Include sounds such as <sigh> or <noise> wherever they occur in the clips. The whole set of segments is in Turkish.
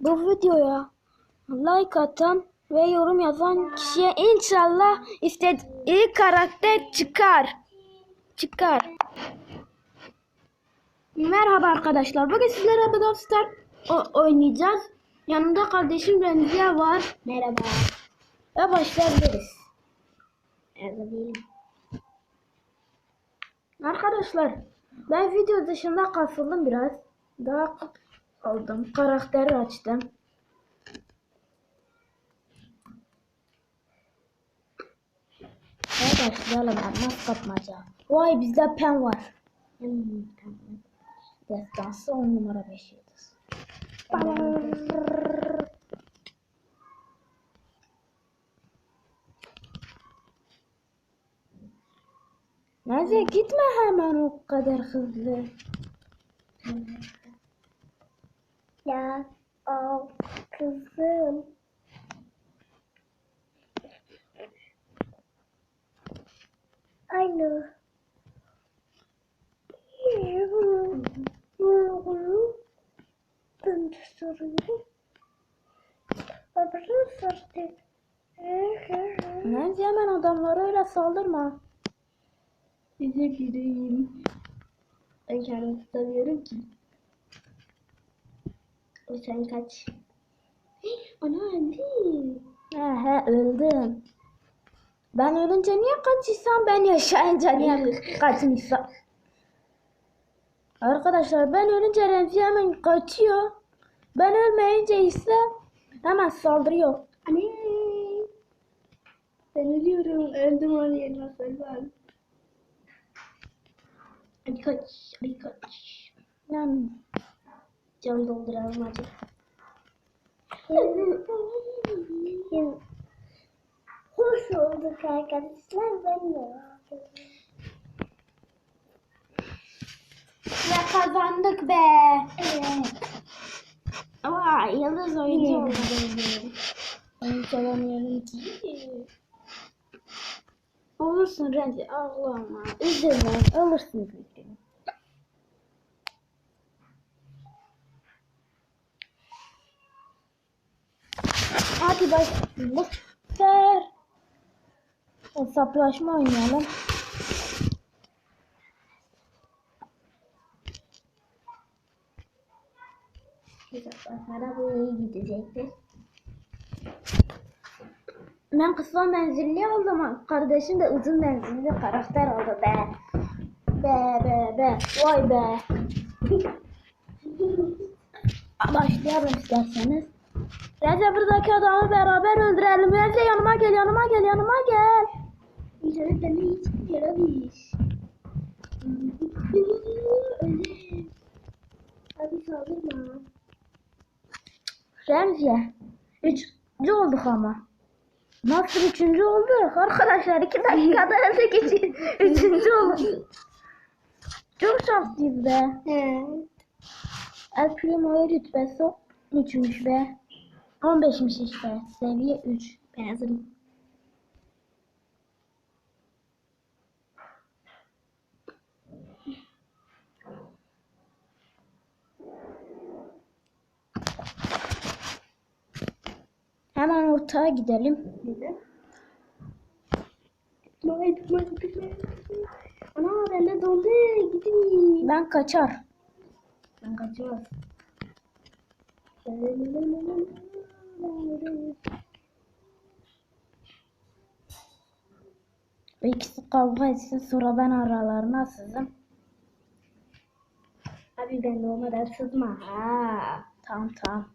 bu videoya like atan ve yorum yazan kişiye inşallah istediği karakter çıkar. Çıkar. Merhaba arkadaşlar. Bugün sizlere Brawl Stars o- oynayacağız. Yanımda kardeşim Remziye var. Merhaba. Ve başlayabiliriz. Arkadaşlar ben video dışında kasıldım biraz. Daha aldım. Karakteri açtım. Hadi başlayalım. Elmas kapmaca. Vay bizde pen var. Destansı 10 numara 5 yıldız. Neyse gitme hemen o kadar hızlı. Ya o kızım. Alo. Ben de soruyorum. Babası sordu. Neyse hemen adamlara öyle saldırma. Özür dilerim. Ben kendimi tutamıyorum ki. O sen kaç. Ana öldü. He he öldüm. Ben ölünce niye kaçırsam ben yaşayınca niye <laughs> kaçmışsam? Arkadaşlar ben ölünce Remzi hemen kaçıyor. Ben ölmeyince ise hemen saldırıyor. Anne. Ben ölüyorum. Öldüm onun yerine ben. Hadi kaç. Hadi kaç. Yani Can dolduralım hadi. Hoş olduk arkadaşlar. Ben de ve kazandık be. Vay yıldız oyuncu çalamıyorum ki. Olursun Remzi ağlama. Üzülme olursun Hadi başlayalım. Ver. Hesaplaşma oynayalım. Hesaplaşmada bu iyi gidecektir. Ben kısa menzilli oldum. Kardeşim de uzun menzilli karakter oldu be. Be be be. Vay be. <laughs> Başlayalım isterseniz. Recep buradaki adamı beraber öldürelim. Recep yanıma gel, yanıma gel, yanıma gel. İnternet beni hiç yaramış. Abi saldırma. Remziye. Üçüncü olduk ama. Nasıl üçüncü olduk? Arkadaşlar iki dakikada <laughs> öldük için üçüncü olduk. Çok şanslıyız be. He. El Primo'ya rütbesi 3'müş be. 15'miş işte. Seviye 3. Ben hazırım. Hemen ortaya gidelim. Tutmayın. Ana bende dondu. Gidin. Ben kaçar. Ben kaçmaz. İkisi kavga etsin sonra ben aralarına sızım. Abi ben olmadan sızma. Ha. Tamam tamam.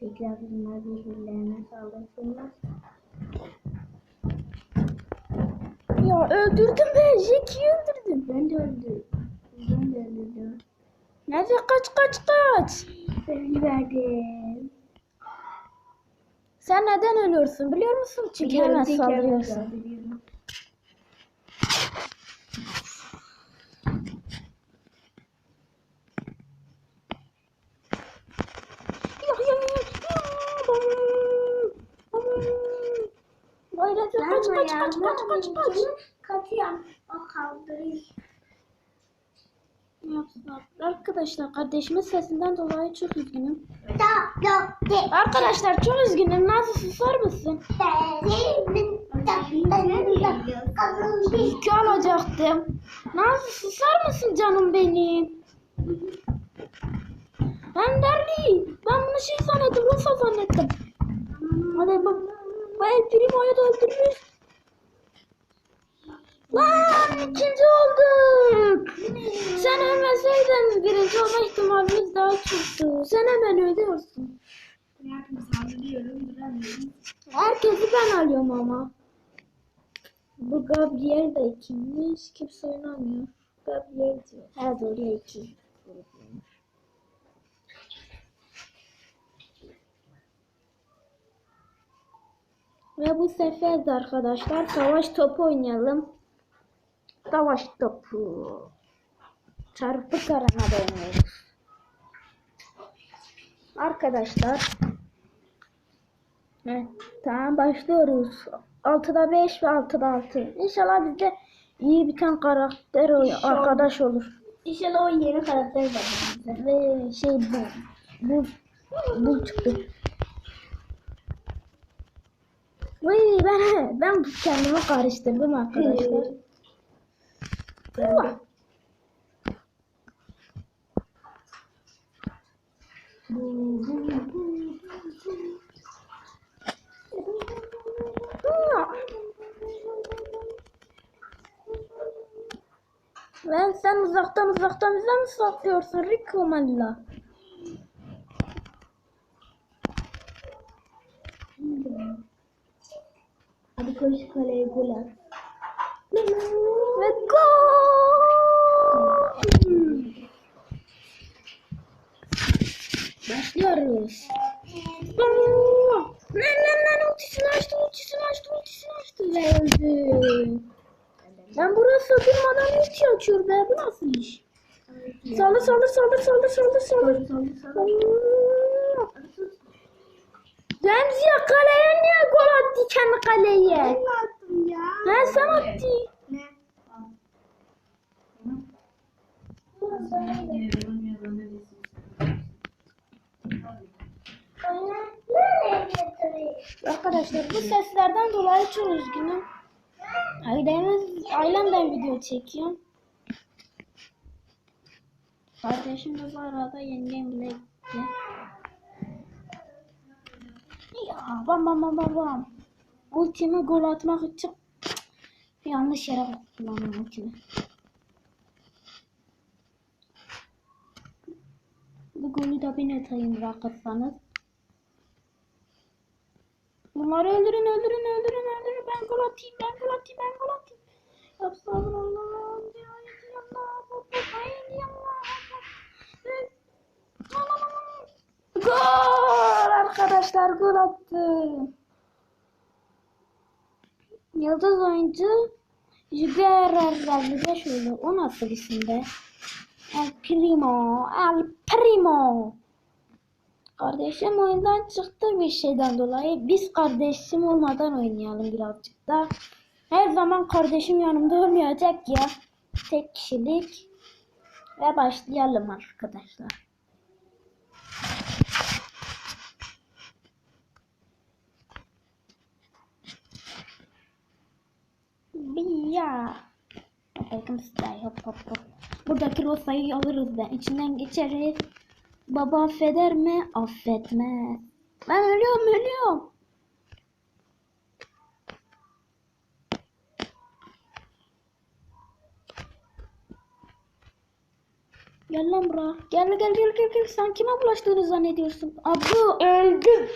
Tekrar bunlar birbirlerine saldırsınlar. Ya öldürdüm ben. Jack'i öldürdüm. Ben de öldüm. Öldürdüm. Nerede kaç kaç kaç. Ben verdim. Sen neden ölüyorsun biliyor musun? Çünkü hemen saldırıyorsun. Biliyorum. Ya, ya, ya, ya. Ay Recep kaç kaç kaç kaç kaç kaç. Kaç atıyorum. O kaldırıyor. Arkadaşlar kardeşimin sesinden dolayı çok üzgünüm. Arkadaşlar çok üzgünüm. Nazlı susar mısın? İki alacaktım. Nazlı susar mısın canım benim? Ben derli. Ben bunu şey zannettim. Rusa zannettim. Hadi bak. Bu El Primo'yu da öldürürüz. Lan ikinci olduk. Sen ölmeseydin birinci olma ihtimalimiz daha çoktu. Sen hemen ölüyorsun. Herkesi ben alıyorum ama. Bu Gabriel de ikiymiş. Kimse oynamıyor. Gabriel diyor. Her doğru iki. Ve bu sefer de arkadaşlar savaş topu oynayalım. Savaş topu. Çarpı karana oynuyoruz. Arkadaşlar. Evet, tamam başlıyoruz. 6'da 5 ve 6'da 6. İnşallah bizde iyi bir tane karakter o- arkadaş olur. İnşallah o yeni karakter var. Ve şey bu. Bu, bu çıktı. Vay ben ben kendimi karıştırdım arkadaşlar. <laughs> Ulan. Ben sen uzaktan uzaktan bize mi saklıyorsun Rico Malla? Hadi koş kaleye gol at. Ve gol! Başlıyoruz. Lan lan lan ultisini açtı, ultisini açtı, ultisini açtı ve öldü. Ben burası durmadan ulti açıyor be, bu nasıl iş? Saldır saldır saldır saldır saldır saldır. Remzi ya kaleye niye gol attı kendi kaleye? attım ya. Ha sen attı. Ne? Arkadaşlar bu seslerden dolayı çok üzgünüm. Ailemiz, ailemden video çekiyorum. Kardeşim de bu arada yengem bile gitti. Ya bam bam bam bam bam. Ultimi gol atmak için yanlış yere kullandım ultimi. Bu golü de ben atayım bırakırsanız. Bunları öldürün, öldürün, öldürün, öldürün. Ben gol atayım, ben gol atayım, ben gol atayım. Estağfurullah. Gol arkadaşlar gol attım. Yıldız oyuncu Jüger bize şöyle o nasıl isim be? El Primo, El Primo. Kardeşim oyundan çıktı bir şeyden dolayı. Biz kardeşim olmadan oynayalım birazcık da. Her zaman kardeşim yanımda olmayacak ya. Tek kişilik. Ve başlayalım arkadaşlar. Ya. Bakın size hop hop hop. Buradaki rosayı alırız da içinden geçeriz. Baba affeder mi? Affetmez. Ben ölüyorum ölüyorum. Gel lan buraya. Gel gel gel gel gel. Sen kime bulaştığını zannediyorsun? Abu öldüm.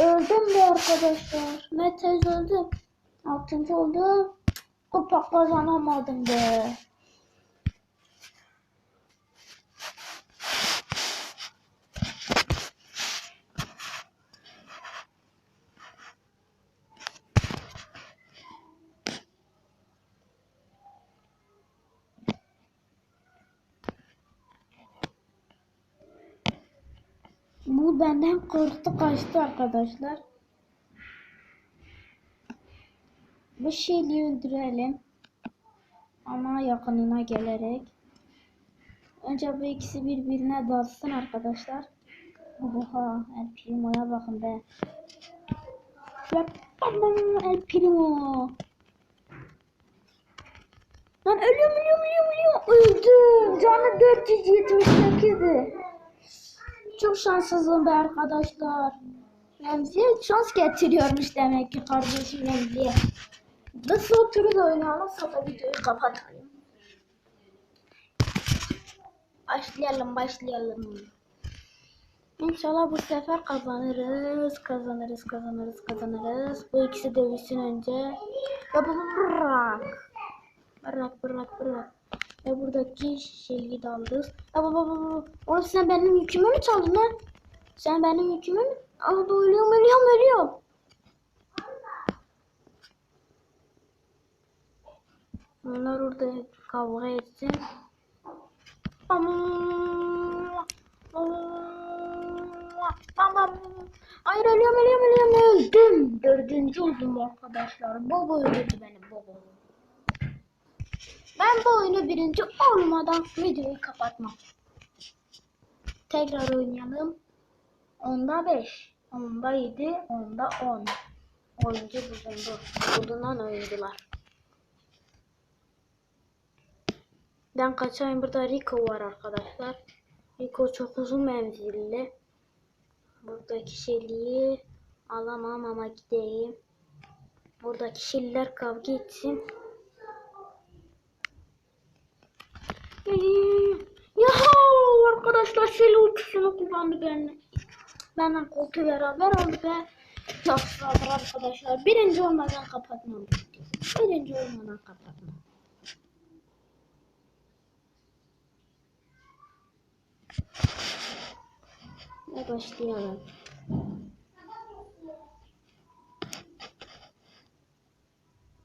Öldüm be arkadaşlar. Metez öldüm. Altıncı oldum. Kupa kazanamadım be. Benden korktu kaçtı arkadaşlar. Bu şeyi öldürelim. Ama yakınına gelerek. Önce bu ikisi birbirine dalsın arkadaşlar. Oha El Primo'ya bakın be. Şöyle bam El Primo. Lan ölüyorum ölüyorum ölüyorum ölüyorum. Öldüm. Canı 478'di. Çok şanssızım be arkadaşlar. Remziye şans getiriyormuş demek ki kardeşim Remziye. Da oynayalım sonra videoyu kapatalım. Başlayalım başlayalım. İnşallah bu sefer kazanırız, kazanırız, kazanırız, kazanırız. Bu ikisi dövüşsün önce. Bırak. Bırak, bırak, bırak. Ve buradaki şeyi de alırız. Baba baba baba. Oğlum sen benim yükümü mü çaldın lan? Sen benim yükümü mü? Aa ölüyorum, ölüyorum, ölüyorum. Onlar orada kavga etsin. Hayır ölüyorum ölüyorum ölüyorum öldüm. Dördüncü oldum arkadaşlar. Baba öldürdü beni baba. Ben bu oyunu birinci olmadan videoyu kapatmam. Tekrar oynayalım. Onda 5, onda 7, onda 10. Oyuncu bulundu. Bulunan oyuncular. Ben kaçayım burada Rico var arkadaşlar. Rico çok uzun menzilli. Buradaki şeyliği alamam ama gideyim. Buradaki şeyler kavga etsin. Ya arkadaşlar şeyli uçuşunu kullandı benimle. Benden koltuğu beraber oldu be. Çok arkadaşlar. Birinci olmadan kapatmam. Birinci olmadan kapatmam. Ve başlayalım.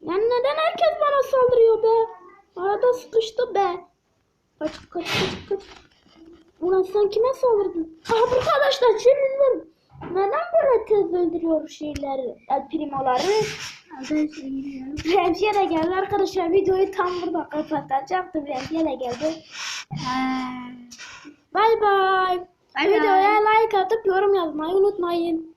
Ya neden herkes bana saldırıyor be? Arada sıkıştı be. Kaç kaç kaç kaç. Ulan sen kime saldırdın? Aha arkadaşlar şimdi neden böyle tez öldürüyor şeyleri, el primoları? Remziye de geldi arkadaşlar videoyu tam burada kapatacaktım. Remziye de geldi. Bye bye. Videoya like atıp yorum yazmayı unutmayın.